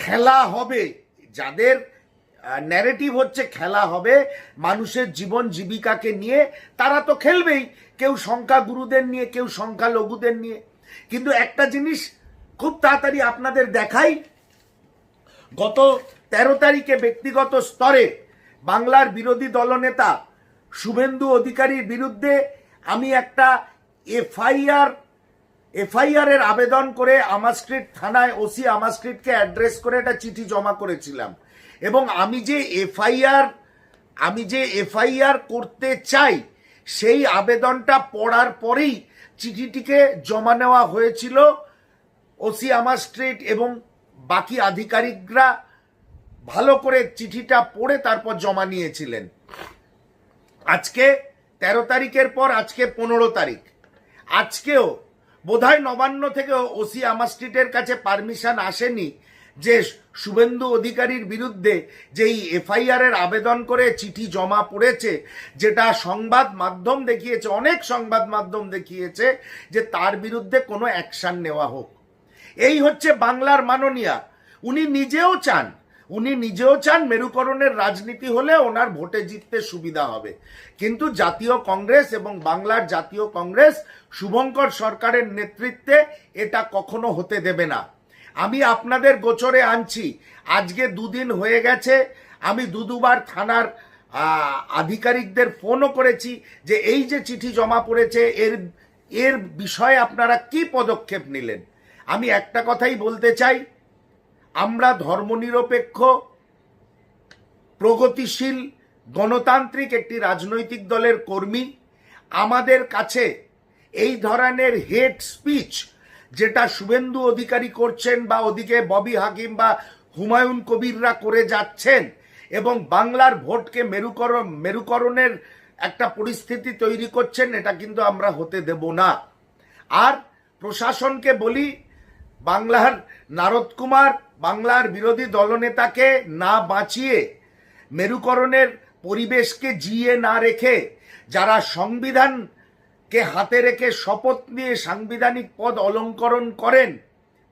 খেলা হবে। যাদের ন্যারেটিভ হচ্ছে খেলা হবে, মানুষের জীবন জীবিকাকে নিয়ে, তারা তো খেলবেই। কেউ সংখ্যা গুরুদের নিয়ে, কেউ সংখ্যা লঘুদের নিয়ে। কিন্তু একটা জিনিস খুব তাড়াতাড়ি আপনাদের দেখাই। গত তেরো তারিখে ব্যক্তিগত স্তরে বাংলার বিরোধী দলনেতা শুভেন্দু অধিকারীর বিরুদ্ধে আমি একটা এফআইআর এফআইআর এর আবেদন করে আমার স্ট্রিট থানায় ওসি আমার স্ট্রিটকে অ্যাড্রেস করে একটা চিঠি জমা করেছিলাম। এবং আমি যে এফআইআর, আমি যে এফআইআর করতে চাই, সেই আবেদনটা পড়ার পরেই চিঠিটিকে জমা নেওয়া হয়েছিল ওসি আমার স্ট্রিট এবং বাকি আধিকারিকরা ভালো করে চিঠিটা পড়ে তারপর জমা নিয়েছিলেন। আজকে তেরো তারিখের পর, আজকে পনেরো তারিখ। আজকেও বোধহয় নবান্ন থেকে ওসি আমার স্ট্রিটের কাছে পারমিশন আসেনি যে শুভেন্দু অধিকারীর বিরুদ্ধে যেই এফআইআর এর আবেদন করে চিঠি জমা পড়েছে, যেটা সংবাদ মাধ্যম দেখিয়েছে, অনেক সংবাদ মাধ্যম দেখিয়েছে যে তার বিরুদ্ধে কোনো অ্যাকশন নেওয়া হোক। এই হচ্ছে বাংলার মাননীয়া। উনি নিজেও চান উনি নিজেও চান মেরুকরণের রাজনীতি হলে ওনার ভোটে জিততে সুবিধা হবে। কিন্তু জাতীয় কংগ্রেস এবং বাংলার জাতীয় কংগ্রেস শুভঙ্কর সরকারের নেতৃত্বে এটা কখনো হতে দেবে না। আমি আপনাদের গোচরে আনছি, আজকে দুদিন হয়ে গেছে, আমি দু দুবার থানার আধিকারিকদের ফোনও করেছি যে এই যে চিঠি জমা পড়েছে, এর এর বিষয়ে আপনারা কি পদক্ষেপ নিলেন? আমি একটা কথাই বলতে চাই আমরা ধর্মনিরপেক্ষ, প্রগতিশীল, গণতান্ত্রিক একটি রাজনৈতিক দলের কর্মী, আমাদের কাছে এই ধরনের হেড স্পিচ যেটা শুভেন্দু অধিকারী করছেন বা ওদিকে ববি হাকিম বা হুমায়ুন কবিররা করে যাচ্ছেন এবং বাংলার ভোটকে মেরুকরণ মেরুকরণের একটা পরিস্থিতি তৈরি করছেন, এটা কিন্তু আমরা হতে দেব না। আর প্রশাসনকে বলি, বাংলার নারদ কুমার বাংলার বিরোধী দলনেতাকে না বাঁচিয়ে মেরুকরণের পরিবেশকে জিয়ে না রেখে, যারা সংবিধানকে হাতে রেখে শপথ নিয়ে সাংবিধানিক পদ অলঙ্করণ করেন,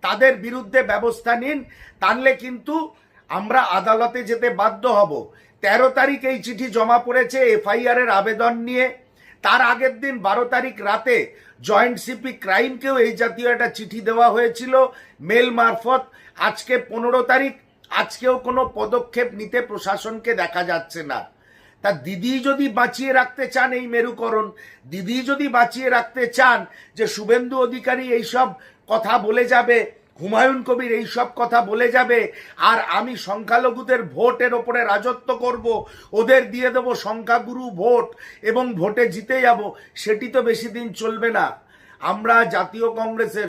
তাদের বিরুদ্ধে ব্যবস্থা নিন টানলে কিন্তু আমরা আদালতে যেতে বাধ্য হব। তেরো তারিখ এই চিঠি জমা পড়েছে এফআইআর এর আবেদন নিয়ে। তার আগের দিন বারো তারিখ রাতে জয়েন্ট সিপি ক্রাইমকেও এই জাতীয় একটা চিঠি দেওয়া হয়েছিল মেল মারফত। আজকে পনেরো তারিখ, আজকেও কোনো পদক্ষেপ নিতে প্রশাসনকে দেখা যাচ্ছে না। তা দিদি যদি বাঁচিয়ে রাখতে চান এই মেরুকরণ, দিদি যদি বাঁচিয়ে রাখতে চান যে শুভেন্দু অধিকারী এইসব কথা বলে যাবে হুমায়ুন কবির এই সব কথা বলে যাবে, আর আমি সংখ্যালঘুদের ভোটের ওপরে রাজত্ব করব, ওদের দিয়ে দেবো সংখ্যাগুরু ভোট, এবং ভোটে জিতে যাব, সেটি তো বেশি দিন চলবে না। আমরা জাতীয় কংগ্রেসের